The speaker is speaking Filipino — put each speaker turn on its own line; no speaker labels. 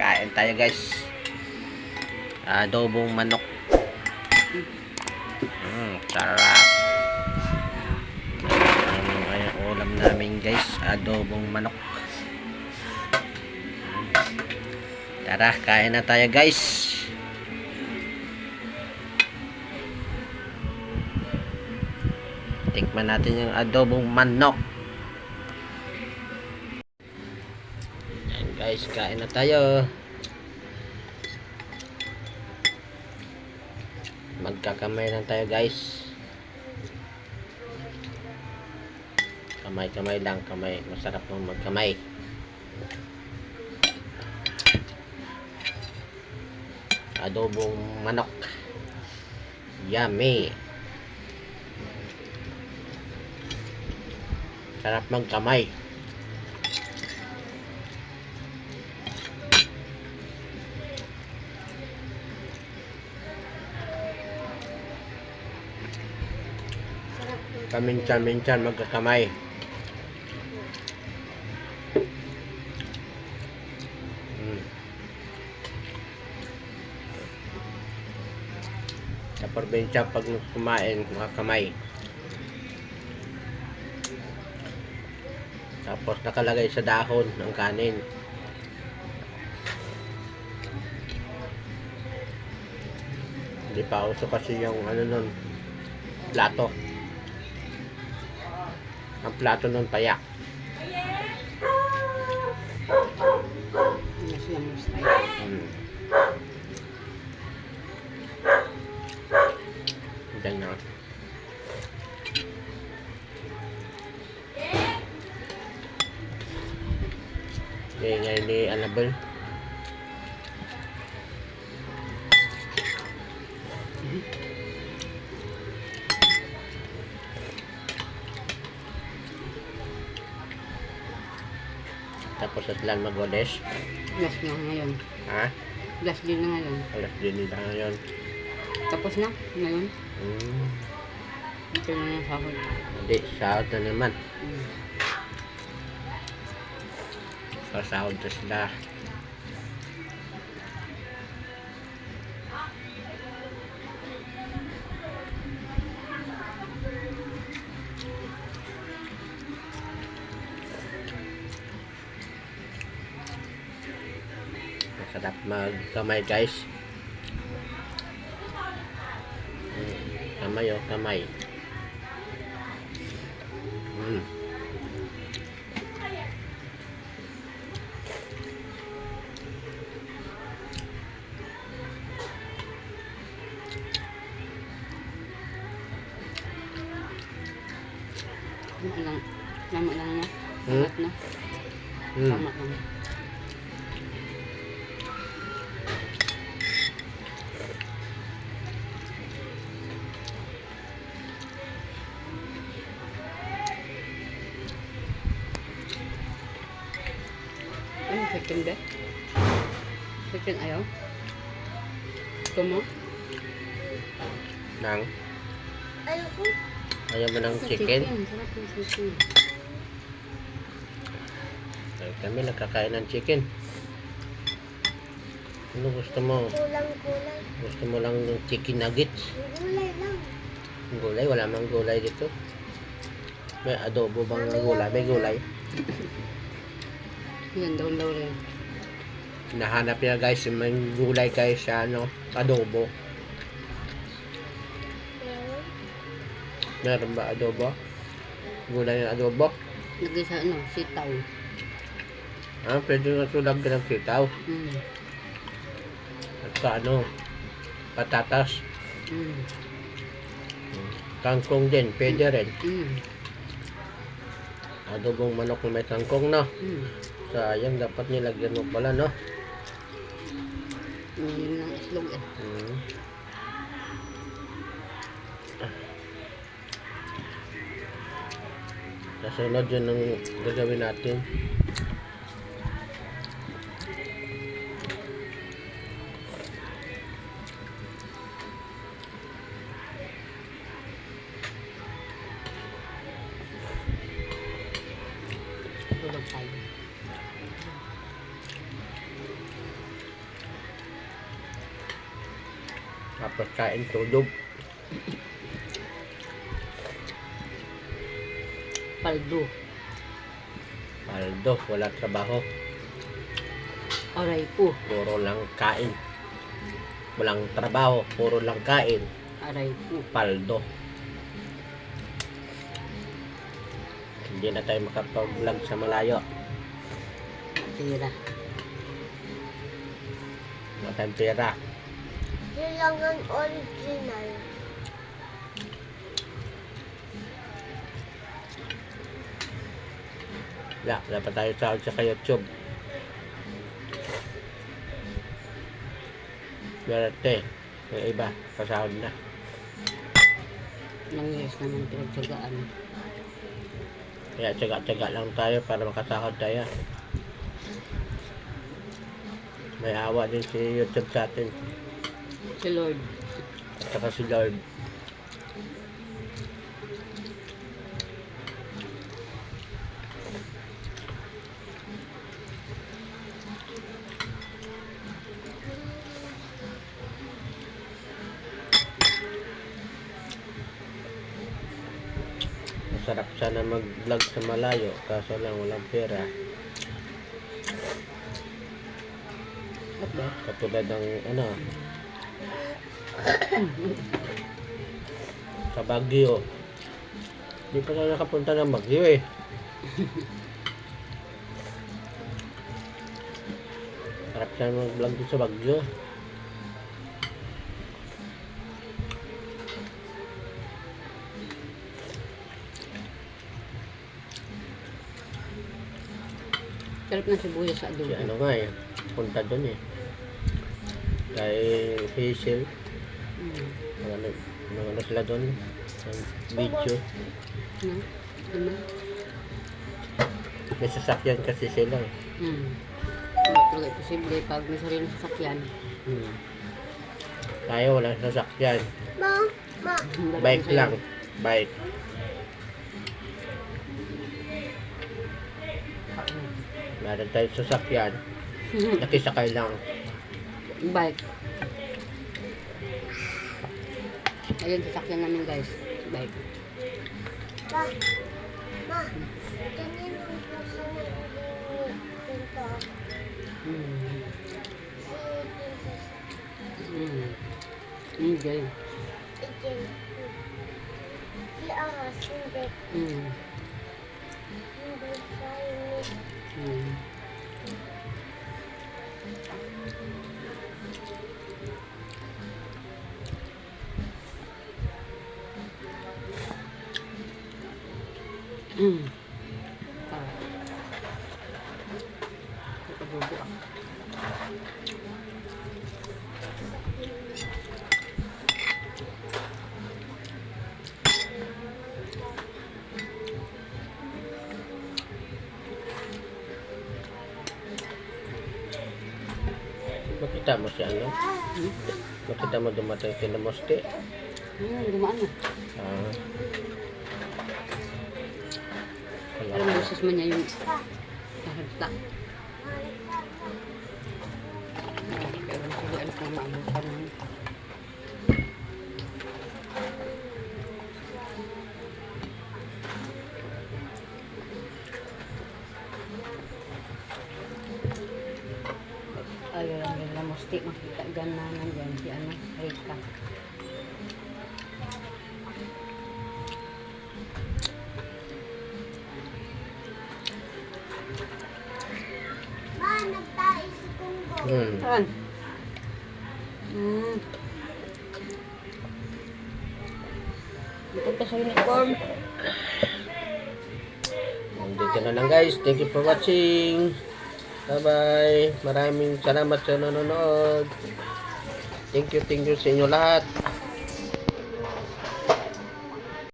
Kain tayo guys. Adobong manok. Mm, sarap. Ang ang ulam namin guys. Adobong manok. Tara, kain na tayo guys. Tikman natin yung adobong manok. Yan guys, kain na tayo. Magkakamay lang tayo guys. Kamay-kamay lang, kamay. Masarap mong magkamay. Adobong manok. Yummy. Sarap magkamay. Kaminsan-minsan magkakamay. Mm. Sa probinsya, pag kumain, makakamay. Tapos nakalagay sa dahon ng kanin. Hindi pa uso kasi yung ano nun, plato. Ang plato nun payak. Hmm. Diyan na. Ingay ni Annabel. Tapos at lang mag-odes.
Last na ngayon.
Ha?
Last din na ngayon.
Alas din nila ngayon.
Tapos na ngayon.
Hmm.
Ito na yung sahod.
Hindi, sahod na naman.
Mm.
Sasahod na sila. Masarap magkamay guys. Mm, Kamay oh, kamay. Mm.
Ano lang. Tama lang na.
Hmm?
Sapat na.
Mm.
Tama lang. Second ba? Second ayaw? Ito mo?
Nang
Ayoko.
ayaw mo ng chicken?
Chicken.
Ay, kami nagkakain ng chicken. Ano gusto mo?
Kulang-kulang.
Gusto mo lang ng chicken nuggets?
Gulay lang.
Gulay? Wala mang gulay dito. May adobo bang gulay? May gulay.
Yan, daw-daw rin.
Nahanap niya guys, may gulay kayo sa ano, adobo.
Meron.
Ba adobo? Gulay ng adobo?
Lagay sa ano, sitaw.
Ah, pwede nga tulag ng sitaw.
Mm.
At sa ano, patatas.
Mm.
Kangkong din, pwede rin.
Mm.
Adobong manok na may kangkong, no?
Mm.
Sayang, dapat nilagyan mo pala, no?
Mm, yun ang islog eh.
Hmm. Kasunod yun ang gagawin natin. Tapos kain tulog.
Paldo.
Paldo, wala trabaho.
Aray ko.
Puro lang kain. Walang trabaho, puro lang kain.
Aray ko.
Paldo. Hindi na tayo makapag-vlog sa malayo.
Tira.
Wala tayong pera.
Yun lang ang original.
Wala, wala pa tayo sahod sa YouTube. Swerte. Yung iba, kasahod na.
Ilang years naman pinagtsagaan.
Kaya tsaga-tsaga lang tayo para makasahod tayo. May awa din si YouTube sa atin.
Si Lord.
At saka si Lord. Masarap sana mag-vlog sa malayo kaso lang walang pera. Katulad ng ano sa Baguio. Di pa tayo nakapunta ng Baguio eh. Sarap sana mag-vlog sa Baguio.
Sarap ng sibuyas sa
Si
adobo.
ano nga eh. Punta doon eh. Kay Hazel.
Mm.
Mga ano, mga ano sila doon. Ang video.
No? Ano?
May sasakyan kasi sila eh.
Mm. Hindi talaga posible pag may sarili ng sasakyan.
Hmm. Tayo walang sasakyan.
Ma, ma,
Bike lang. Bike. Meron tayong sasakyan. Nakisakay lang.
Bike. Ayun, sasakyan namin guys. Bike.
ma, ma. Ganyan ang ng uling pinto.
Mm.
Si Princess
Mm. Hindi.
Ejin. Si Ahas, hindi.
Mm.
Hindi siya unique.
Mm. Mm.
Makita mo si ano? Makita mo dumating si Namoste.
Hmm, gumaan na.
Ah. Wala.
Alam mo, boses mo niya yung kahagta. Pero sige, ano kung mo. Ayun, lamusti, makita gana nandyan si ano, Rika.
Ma, nagtae si Kunggo.
Hmm.
Saan? Hmm. Ikot ka sa uniform.
Dito na lang guys. Thank you for watching. Bye-bye. Maraming salamat sa nanonood. Thank you, thank you sa inyo lahat.